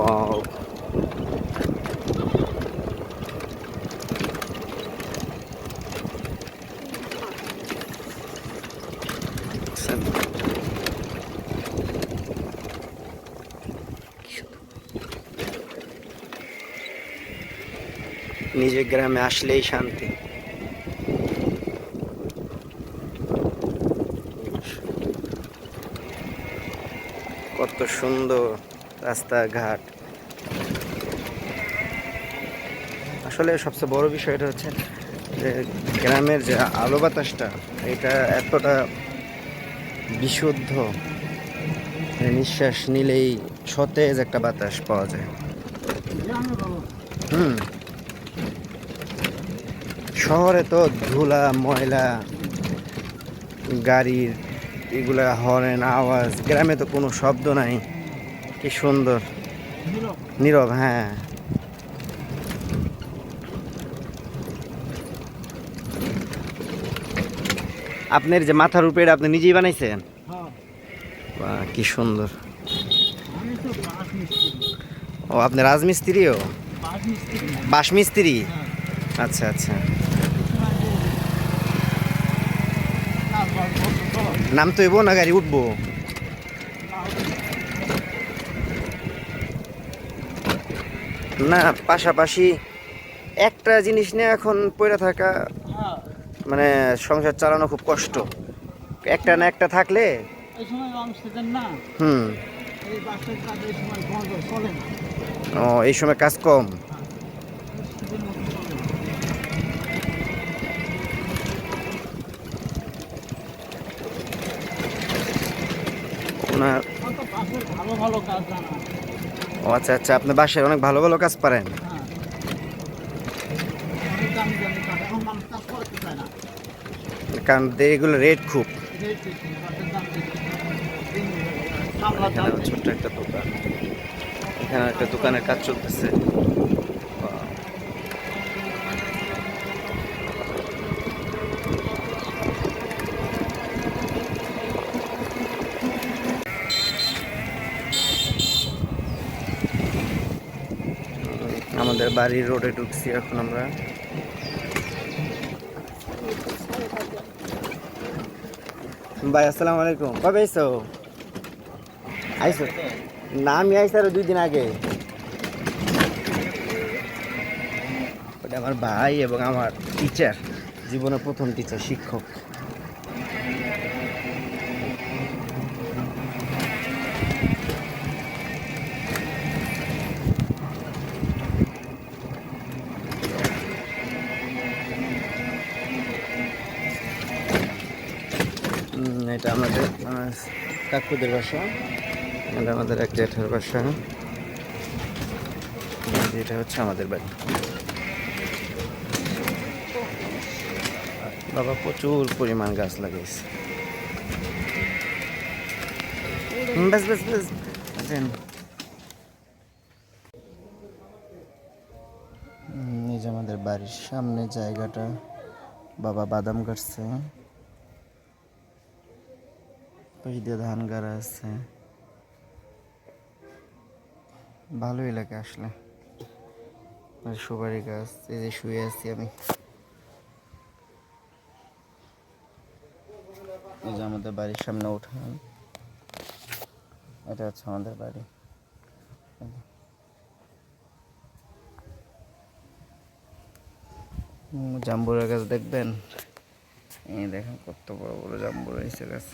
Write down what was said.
Wow নিজের গ্রামে আসলেই শান্তি। কত সুন্দর। রাস্তাঘাট। আসলে সবচেয়ে বড় বিষয়টা হচ্ছে যে গ্রামের যে আলো বাতাসটা, এটা এতটা বিশুদ্ধ নিঃশ্বাস নিলেই সতেজ একটা বাতাস পাওয়া যায়। হুম। শহরে তো ধুলা, ময়লা, গাড়ির এগুলা হরেন, আওয়াজ, গ্রামে তো কোনো শব্দ নাই। কি সুন্দর। নীরব হ্যাঁ। আপনার যে মাথার উপরে এটা আপনি নিজেই বানাইছেন? বাহ, কি সুন্দর। ও আপনি রাজমিস্ত্রিও? বাস মিস্ত্রি না বাস মিস্ত্রি হ্যাঁ। আচ্ছা আচ্ছা। নাম তো এবো না গাড়ি উঠবো। না পাশাপাশি একটা জিনিস নিয়ে এখন পড়ে থাকা মানে সংসার চালানো খুব কষ্ট। একটা না একটা থাকলে হুম। ও এই সময় কাজ কম। ওনার ভালো ভালো কাজ জানা। ও আচ্ছা আচ্ছা আপনি বাসায় অনেক ভালো ভালো কাজ পারেন। কারণ এগুলো রেট খুব। ছোট্ট একটা দোকান। এখানে একটা দোকানের কাজ চলতেছে। আমাদের বাড়ির রোডে ঢুকছি এখন আমরা। ভাই, আসসালামু আলাইকুম। কবে আইসো আইসো না, আমি আইসি আরও দুই দিন আগে। আমার ভাই এবং আমার টিচার জীবনের প্রথম টিচার শিক্ষক। উম, এটা আমাদের কাকুদের বাসা। এটা আমাদের এক জেঠার বাসা। এটা হচ্ছে আমাদের বাড়ি। বাবা প্রচুর পরিমাণ গাছ লাগিয়েছে। বেশ বেশ বেশ এই যে আমাদের বাড়ির সামনে জায়গাটা। বাবা বাদাম কাটছে। পাশ ধান গাড়া আছে। ভালো এলাকা আসলে। আর সুপারি গাছ, এই যে শুয়ে আছি আমি। এই যে আমাদের বাড়ির সামনে উঠান। এটা হচ্ছে আমাদের বাড়ি। জাম্বুরা গাছ দেখবেন? এই দেখেন কত বড় বড় জাম্বুরা হয়েছে গাছ।